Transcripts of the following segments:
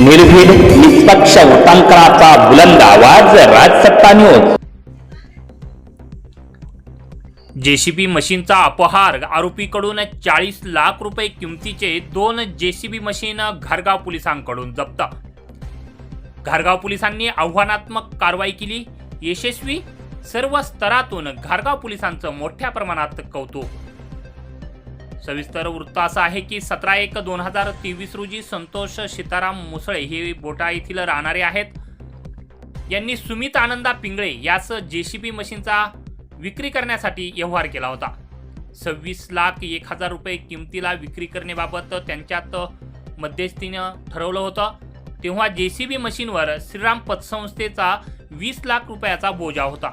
निर्भीड निष्पक्ष उटांकनाचा बुलंद आवाज राजसत्ता न्यूज जेसीबी मशीनचा अपहार आरोपीकडून चाळीस लाख रुपये किमतीचे दोन जेसीबी मशीन घारगाव पोलिसांकडून जप्त. घारगाव पोलिसांनी आव्हानात्मक कारवाई केली. यशस्वी सर्व स्तरातून घारगाव पोलिसांचं मोठ्या प्रमाणात कौतुक. सविस्तर वृत्त असं आहे की सतरा एक दोन हजार तेवीस रोजी संतोष सीताराम मुसळे हे बोटा येथील राहणारे आहेत. यांनी सुमित आनंदा पिंगळे यास जेसीबी मशीनचा विक्री करण्यासाठी व्यवहार केला होता. सव्वीस लाख एक हजार रुपये किमतीला विक्री करण्याबाबत त्यांच्यात मध्यस्थीनं ठरवलं होतं. तेव्हा जेसीबी मशीनवर श्रीराम पतसंस्थेचा वीस लाख रुपयाचा बोजा होता.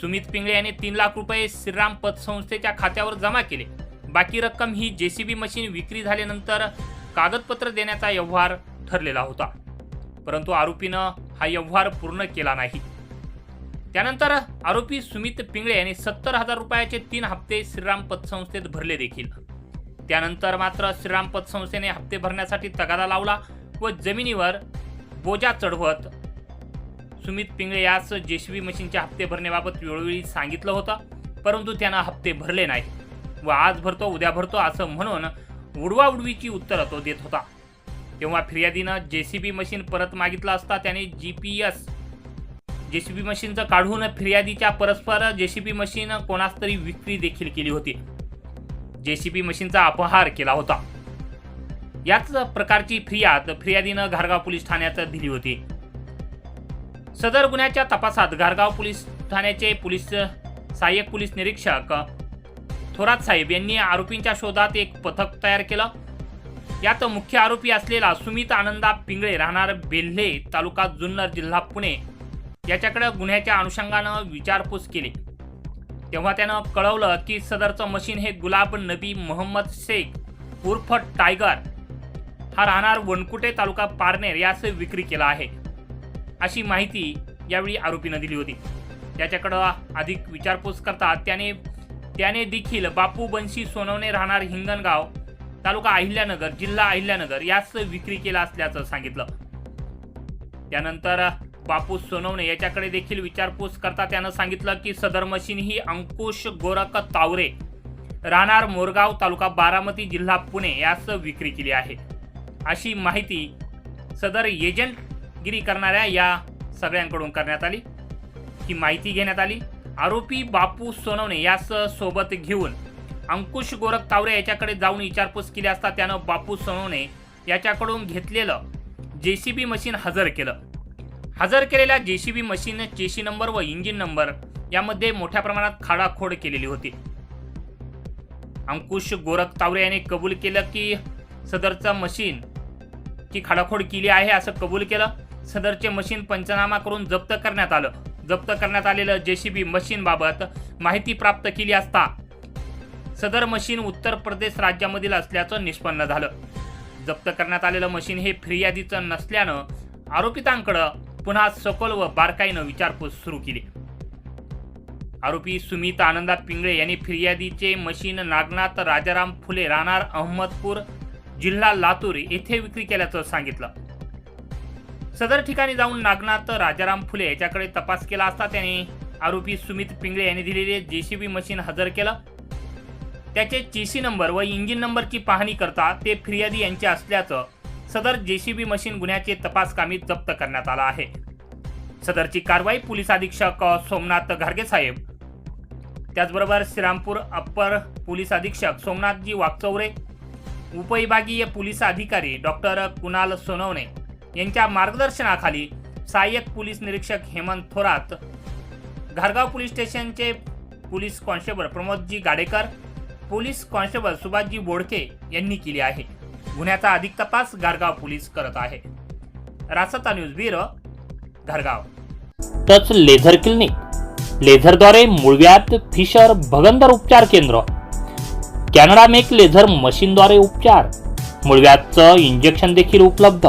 सुमित पिंगळे यांनी तीन लाख रुपये श्रीराम पतसंस्थेच्या खात्यावर जमा केले. बाकी रक्कम ही जेसीबी मशीन विक्री झाल्यानंतर कागदपत्र देण्याचा व्यवहार ठरलेला होता. परंतु आरोपीनं हा व्यवहार पूर्ण केला नाही. त्यानंतर आरोपी सुमित पिंगळे यांनी सत्तर हजार रुपयाचे तीन हप्ते श्रीराम पतसंस्थेत भरले देखील. त्यानंतर मात्र श्रीराम पतसंस्थेने हप्ते भरण्यासाठी तगादा लावला व जमिनीवर बोजा चढवत सुमित पिंगळे यास जेसीबी मशीनचे हप्ते भरण्याबाबत वेळोवेळी सांगितलं होतं परंतु त्यानं हप्ते भरले नाही व आज भरतो उद्या भरतो असं म्हणून उडवाउडवीची उत्तरं तो देत होता. तेव्हा फिर्यादीनं जेसीबी मशीन परत मागितलं असता त्याने जी पी एस जेसीबी मशीनचं काढून फिर्यादीच्या परस्पर जेसीबी मशीन कोणास तरी विक्री देखील केली होती. जेसीबी मशीनचा अपहार केला होता. याच प्रकारची फिर्याद फिर्यादीनं घारगाव पोलीस ठाण्यात दिली होती. सदर गुन्ह्याच्या तपासात घारगाव पोलीस ठाण्याचे पोलीस सहाय्यक पोलीस निरीक्षक थोरात साहेब यांनी आरोपींच्या शोधात एक पथक तयार केलं. यात मुख्य आरोपी असलेला सुमित आनंदा पिंगळे राहणार बेल्हे तालुका जुन्नर जिल्हा पुणे. याच्याकडे गुन्ह्याच्या अनुषंगानं विचारपूस केली. तेव्हा त्यानं कळवलं की सदरचं मशीन हे गुलाब नबी मोहम्मद शेख उर्फ टायगर. हा राहणार वनकुटे तालुका पारनेर यास विक्री केला आहे. अशी माहिती यावेळी आरोपीनं दिली होती. त्याच्याकडं अधिक विचारपूस करता त्याने त्याने देखील बापू बंशी सोनवणे राहणार हिंगणगाव तालुका अहिल्यानगर जिल्हा अहिल्यानगर याच विक्री केला असल्याचं सांगितलं. त्यानंतर बापू सोनवणे याच्याकडे देखील विचारपूस करता त्यानं सांगितलं की सदर मशीन ही अंकुश गोरख तावरे राहणार मोरगाव तालुका बारामती जिल्हा पुणे यास विक्री केली आहे. अशी माहिती सदर एजंटगिरी करणाऱ्या या सगळ्यांकडून करण्यात आली. ही माहिती घेण्यात आली. आरोपी बापू सोनवणे यास सोबत घेऊन अंकुश गोरख तावरे याच्याकडे जाऊन विचारपूस केली असता त्यानं बापू सोनवणे याच्याकडून घेतलेलं जे सी बी मशीन हजर केलं. हजर केलेल्या J C B machine chassis number व इंजिन नंबर यामध्ये मोठ्या प्रमाणात खाडाखोड केलेली होती. अंकुश गोरख तावरे याने कबूल केलं की सदरचं मशीन की खाडाखोड केली आहे असं कबूल केलं. सदरचे मशीन पंचनामा करून जप्त करण्यात आलं. जप्त करण्यात आलेलं जेसीबी मशीन बाबत माहिती प्राप्त केली असता सदर मशीन उत्तर प्रदेश राज्यामधील असल्याचं निष्पन्न झालं. जप्त करण्यात आलेलं मशीन हे फिर्यादीचं नसल्यानं आरोपितांकडं पुन्हा सखोल व बारकाईनं विचारपूस सुरू केली. आरोपी सुमित आनंदा पिंगळे यांनी फिर्यादीचे मशीन नागनाथ राजाराम फुले राहणार अहमदपूर जिल्हा लातूर येथे विक्री केल्याचं सांगितलं. सदर ठिकाणी जाऊन नागनाथ राजाराम फुले याच्याकडे तपास केला असता त्याने. आरोपी सुमित पिंगळे यांनी दिलेले जेसीबी मशीन हजर केलं. त्याचे चेसी नंबर व इंजिन नंबरची पाहणी करता ते फिर्यादी यांचे असल्याचं सदर जेसीबी मशीन गुन्ह्याचे तपास कामी जप्त करण्यात आला आहे. सदरची कारवाई पोलीस अधीक्षक सोमनाथ घारगे साहेब त्याचबरोबर श्रीरामपूर अप्पर पोलीस अधीक्षक सोमनाथजी वाकचौरे उपविभागीय पोलीस अधिकारी डॉक्टर कुणाल सोनवणे यांच्या मार्गदर्शनाखाली सहाय्यक पोलीस निरीक्षक हेमंत थोरात घारगाव पोलीस स्टेशनचे police constable Pramodji Gadekar police constable Subhashji Bodke यांनी केली आहे. गुन्ह्याचा अधिक तपास गारगाव पोलीस करत आहे. रासता news bureau घरगाव. Touch laser clinic. लेझरद्वारे मुळव्यात फिशर भगंदर उपचार केंद्र. कॅनडा मेक लेझर मशीनद्वारे उपचार. मुळव्यातचं इंजेक्शन देखील उपलब्ध.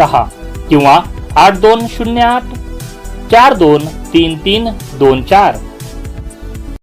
सहा किंवा आठ दोन शून्य आठ चार दोन तीन तीन दोन चार.